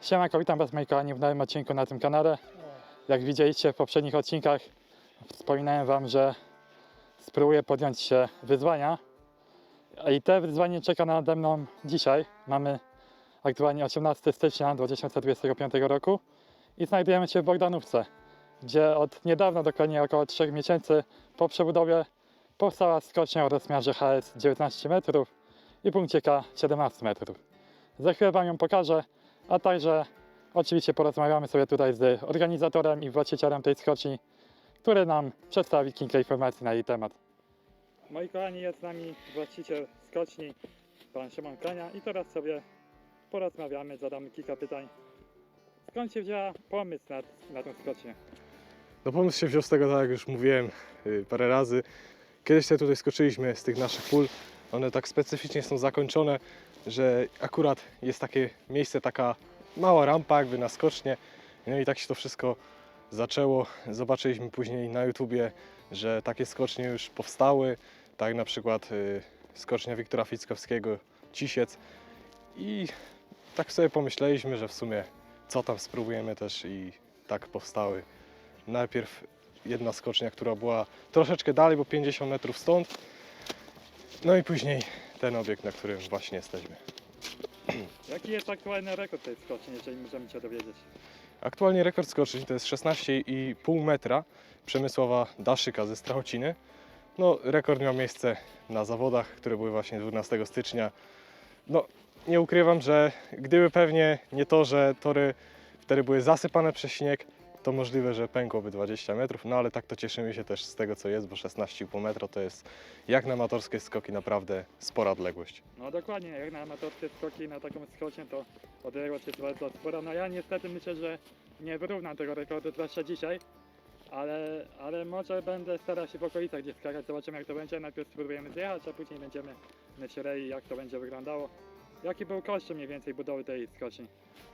Siemanko, witam Was moi kochani w nowym odcinku na tym kanale. Jak widzieliście w poprzednich odcinkach, wspominałem Wam, że spróbuję podjąć się wyzwania. I te wyzwanie czeka nade mną dzisiaj. Mamy aktualnie 18 stycznia 2025 roku i znajdujemy się w Bogdanówce, gdzie od niedawna, dokładnie około 3 miesięcy po przebudowie powstała skocznia o rozmiarze HS 19 metrów i punkcie K 17 metrów. Za chwilę Wam ją pokażę, a także oczywiście porozmawiamy sobie tutaj z organizatorem i właścicielem tej skoczni, który nam przedstawi kilka informacji na jej temat. Moi kochani, jest z nami właściciel skoczni, pan Szymon Kania i teraz sobie porozmawiamy, zadamy kilka pytań. Skąd się wzięła pomysł na, na tą skocznię? No pomysł się wziął z tego, tak jak już mówiłem y, parę razy. Kiedyś tutaj skoczyliśmy z tych naszych pól. One tak specyficznie są zakończone, że akurat jest takie miejsce, taka mała rampa jakby na skocznie. No i tak się to wszystko zaczęło. Zobaczyliśmy później na YouTubie, że takie skocznie już powstały. Tak na przykład y, skocznia Wiktora Fickowskiego, Cisiec. I tak sobie pomyśleliśmy, że w sumie co tam spróbujemy też i tak powstały najpierw jedna skocznia, która była troszeczkę dalej, bo 50 metrów stąd. No i później ten obiekt, na którym właśnie jesteśmy. Jaki jest aktualny rekord tej skoczni, jeżeli możemy się dowiedzieć? Aktualnie rekord skoczni to jest 16,5 metra Przemysława Daszyka ze Strachociny. No, rekord miał miejsce na zawodach, które były właśnie 12 stycznia. No, nie ukrywam, że gdyby pewnie nie to, że tory wtedy były zasypane przez śnieg, to możliwe, że pękłoby 20 metrów, no ale tak to cieszymy się też z tego co jest, bo 16,5 metra to jest jak na amatorskie skoki naprawdę spora odległość. No dokładnie, jak na amatorskie skoki na taką skocię to odległość jest bardzo spora. No ja niestety myślę, że nie wyrównam tego rekordu, zwłaszcza dzisiaj, ale, ale może będę starał się w okolicach gdzieś skakać, zobaczymy jak to będzie. Najpierw spróbujemy zjechać, a później będziemy myśleli jak to będzie wyglądało. Jaki był koszt mniej więcej budowy tej skoczni?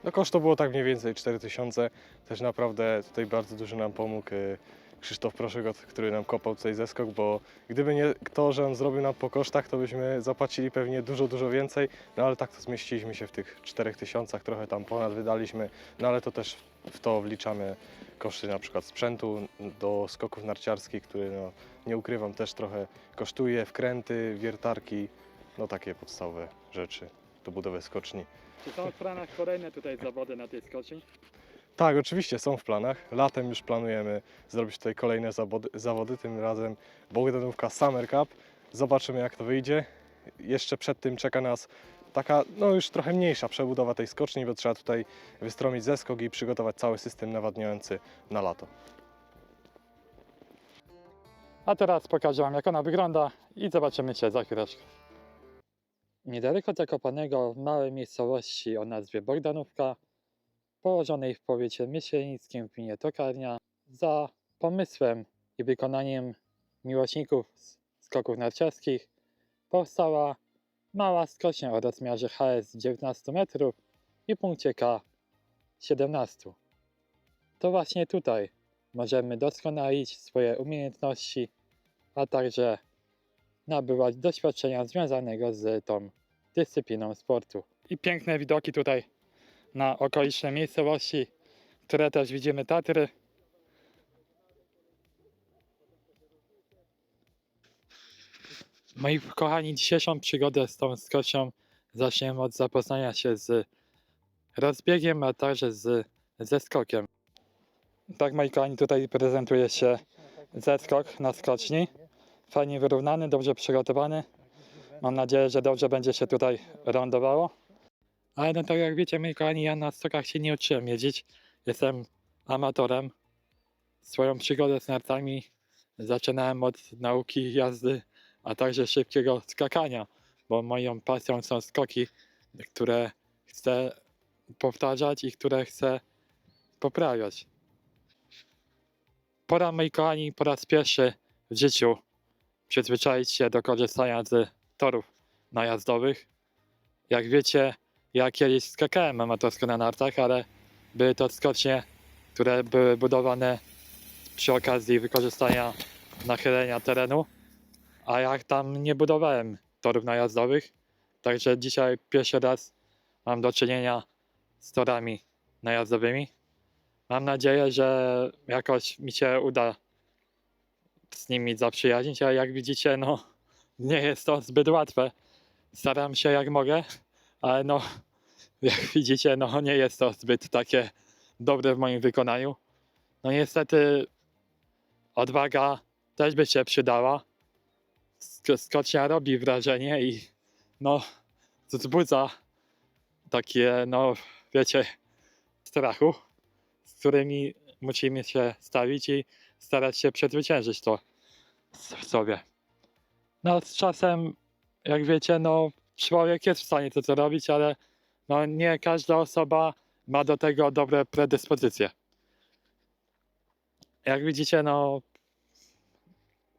No koszt to było tak mniej więcej 4000, też naprawdę tutaj bardzo dużo nam pomógł y, Krzysztof Proszek, który nam kopał tutaj zeskok, bo gdyby nie to, że on zrobił nam po kosztach, to byśmy zapłacili pewnie dużo, dużo więcej, no ale tak to zmieściliśmy się w tych 4000, trochę tam ponad wydaliśmy, no ale to też w to wliczamy koszty na przykład sprzętu do skoków narciarskich, który no, nie ukrywam też trochę kosztuje, wkręty, wiertarki, no takie podstawowe rzeczy do budowy skoczni. Czy są w planach kolejne tutaj zawody na tej skoczni? Tak, oczywiście są w planach. Latem już planujemy zrobić tutaj kolejne zawody, zawody tym razem Bogdanówka Summer Cup. Zobaczymy jak to wyjdzie. Jeszcze przed tym czeka nas taka, no już trochę mniejsza przebudowa tej skoczni, bo trzeba tutaj wystromić zeskok i przygotować cały system nawadniający na lato. A teraz pokażę Wam jak ona wygląda i zobaczymy się za chwileczkę. Niedaleko Zakopanego w małej miejscowości o nazwie Bogdanówka, położonej w powiecie myślenickim w gminie Tokarnia, za pomysłem i wykonaniem miłośników skoków narciarskich powstała mała skocznia o rozmiarze HS 19 metrów i punkcie K 17. To właśnie tutaj możemy doskonalić swoje umiejętności, a także nabywać doświadczenia związanego z tą dyscypliną sportu. I piękne widoki tutaj na okoliczne miejscowości, które też widzimy Tatry. Moi kochani, dzisiejszą przygodę z tą skocznią zaczniemy od zapoznania się z rozbiegiem, a także z zeskokiem. Tak, moi kochani, tutaj prezentuje się zeskok na skoczni. Fajnie wyrównany, dobrze przygotowany. Mam nadzieję, że dobrze będzie się tutaj rondowało. Ale no tak jak wiecie, moi kochani, ja na stokach się nie uczyłem jeździć. Jestem amatorem. Swoją przygodę z nartami zaczynałem od nauki jazdy, a także szybkiego skakania, bo moją pasją są skoki, które chcę powtarzać i które chcę poprawiać. Pora, moi kochani, po raz pierwszy w życiu przyzwyczaić się do korzystania z torów najazdowych. Jak wiecie, ja kiedyś skakałem amatorsko na nartach, ale były to skocznie, które były budowane przy okazji wykorzystania nachylenia terenu, a ja tam nie budowałem torów najazdowych, także dzisiaj pierwszy raz mam do czynienia z torami najazdowymi. Mam nadzieję, że jakoś mi się uda z nimi zaprzyjaźnić, ale jak widzicie, no nie jest to zbyt łatwe. Staram się jak mogę, ale no jak widzicie, no nie jest to zbyt takie dobre w moim wykonaniu. No niestety odwaga też by się przydała. Sk- Skocznia robi wrażenie i no wzbudza takie, no wiecie, strachu, z którymi musimy się stawić i starać się przezwyciężyć to w sobie. No z czasem, jak wiecie, no człowiek jest w stanie to zrobić, ale no nie każda osoba ma do tego dobre predyspozycje. Jak widzicie, no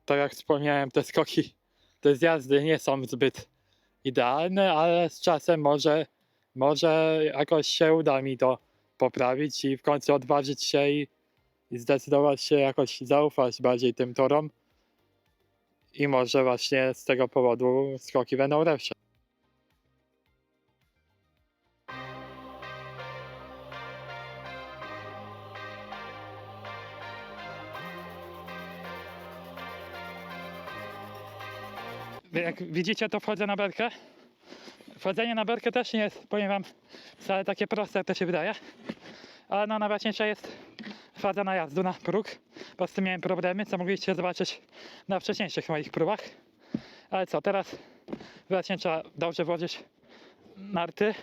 tak jak wspomniałem, te skoki, te zjazdy nie są zbyt idealne, ale z czasem może, może jakoś się uda mi to poprawić i w końcu odważyć się i, i zdecydować się jakoś zaufać bardziej tym torom. I może właśnie z tego powodu skoki będą lepsze. Jak widzicie, to wchodzę na berkę. Wchodzenie na berkę też nie jest, powiem wam, wcale takie proste, jak to się wydaje. Ale no najważniejsza jest faza najazdu na próg. Po prostu miałem problemy, co mogliście zobaczyć na wcześniejszych moich próbach. Ale co, teraz właśnie trzeba dobrze włożyć narty.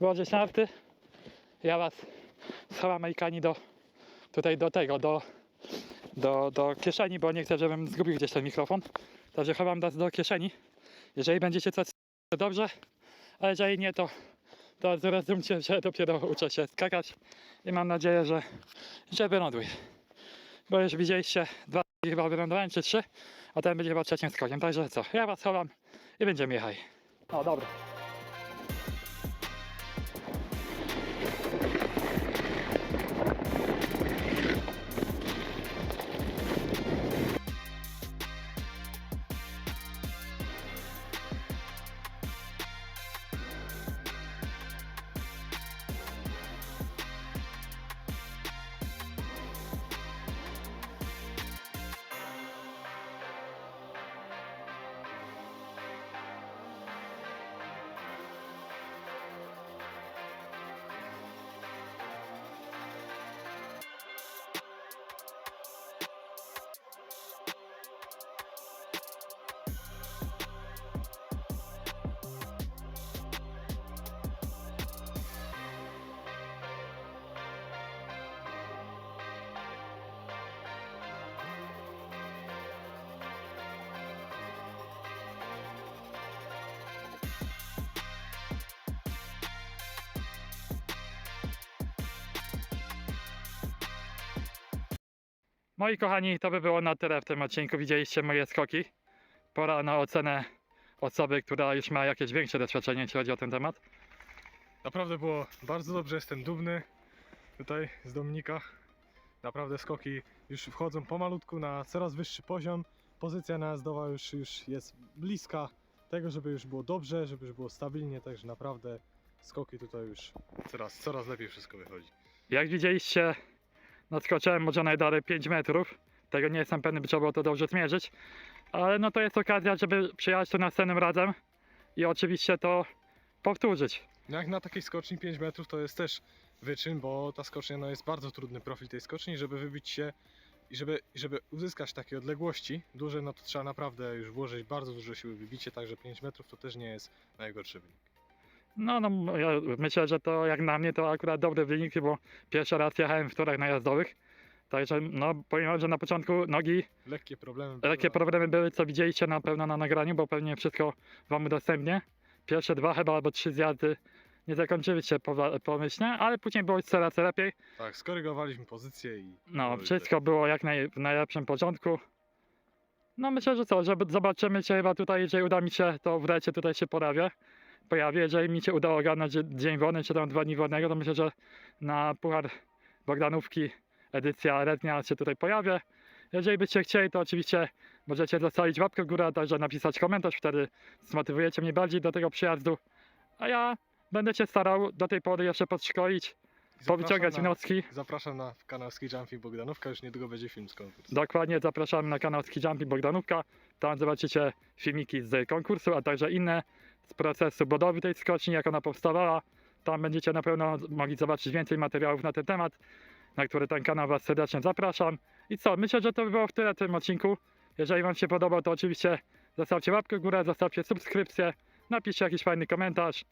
Włożyć narty. Ja was schowam Majkani do tutaj do tego, do, do, do kieszeni, bo nie chcę, żebym zgubił gdzieś ten mikrofon. Także chowam was do kieszeni. Jeżeli będziecie coś to dobrze, a jeżeli nie, to, to zrozumcie, że dopiero uczę się skakać i mam nadzieję, że, że wyląduję. Bo już widzieliście dwa chyba wylądowałem, czy trzy, a ten będzie chyba trzecim skokiem. Także co, ja was chowam i będziemy jechali. O, dobra. Moi kochani, to by było na tyle w tym odcinku. Widzieliście moje skoki. Pora na ocenę osoby, która już ma jakieś większe doświadczenie, jeśli chodzi o ten temat. Naprawdę było bardzo dobrze, jestem dumny tutaj z Dominika. Naprawdę skoki już wchodzą pomalutku na coraz wyższy poziom. Pozycja najazdowa już, już jest bliska tego, żeby już było dobrze, żeby już było stabilnie, także naprawdę skoki tutaj już coraz, coraz lepiej wszystko wychodzi. Jak widzieliście, nadskoczyłem może najdalej 5 metrów. Tego nie jestem pewny, by trzeba było to dobrze zmierzyć. Ale no to jest okazja, żeby przyjechać tu następnym razem i oczywiście to powtórzyć. No jak na takiej skoczni 5 metrów to jest też wyczyn, bo ta skocznia no jest bardzo trudny profil tej skoczni, żeby wybić się i żeby, żeby uzyskać takie odległości duże, no to trzeba naprawdę już włożyć bardzo dużo siły w wybicie, także 5 metrów to też nie jest najgorszy wynik. No, no ja myślę, że to jak na mnie to akurat dobry wynik, bo pierwszy raz jechałem w torach najazdowych. Także no powiem że na początku nogi Lekkie problemy. ale- problemy były, co widzieliście na pewno na nagraniu, bo pewnie wszystko wam udostępnię. Pierwsze dwa chyba albo trzy zjazdy nie zakończyły się pomyślnie, ale później było coraz lepiej. Tak, skorygowaliśmy pozycję i... No, wszystko było jak naj, w najlepszym porządku. No myślę, że co, że zobaczymy, czy chyba tutaj, jeżeli uda mi się, to wreszcie tutaj się pojawię. Pojawię, jeżeli mi się uda ogarnąć dzie- dzień wolny, czy tam dwa dni wolnego, to myślę, że na Puchar Bogdanówki edycja letnia się tutaj pojawię. Jeżeli byście chcieli, to oczywiście możecie zostawić łapkę w górę, a także napisać komentarz, wtedy zmotywujecie mnie bardziej do tego przyjazdu. A ja będę się starał do tej pory jeszcze podszkolić, powyciągać Zapraszam na, wnioski. zapraszam na kanał Ski Jumping Bogdanówka, już niedługo będzie film z konkursu. Dokładnie zapraszamy na kanał Ski Jumping Bogdanówka. Tam zobaczycie filmiki z konkursu, a także inne z procesu budowy tej skoczni, jak ona powstawała. Tam będziecie na pewno mogli zobaczyć więcej materiałów na ten temat, na który ten kanał Was serdecznie zapraszam. I co, myślę, że to by było w tyle w tym odcinku. Jeżeli Wam się podobał, to oczywiście zostawcie łapkę w górę, zostawcie subskrypcję, napiszcie jakiś fajny komentarz.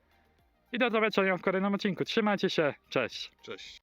I do zobaczenia w kolejnym odcinku. Trzymajcie się, cześć! Cześć.